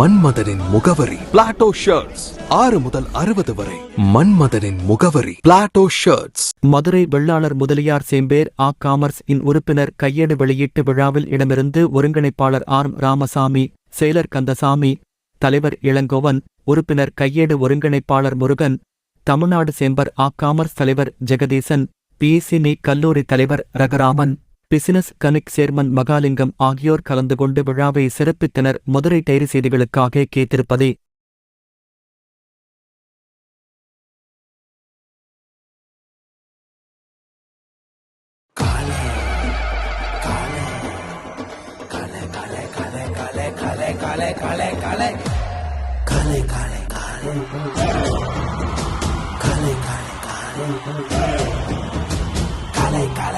மன்மதனின் முகவரி. Plato shirts ஆறு முதல் அறுபது வரை. மன்மதனின் முகவரி. Plato shirts Madurai Vellalar Mudaliar chamber of. Commerce இன் உறுப்பினர் கையேடு வெளியீட்டு விழாவில் இடமிருந்து ஒருங்கிணைப்பாளர் ஆர். ராமசாமி செயலர் கந்தசாமி தலைவர் இளங்கோவன் உறுப்பினர் கையேடு ஒருங்கிணைப்பாளர் Murugan Tamil Nadu chamber of. Commerce தலைவர் ஜெகதீசன் பிஎஸ்சினி கல்லூரி தலைவர் ரகராமன். பிசினஸ் கனிக் சேர்மன் மகாலிங்கம் ஆகியோர் கலந்து கொண்டு விழாவை சிறப்பித்தனர் மதுரை டைரி செய்திகளுக்காக கேத்திருப்பதே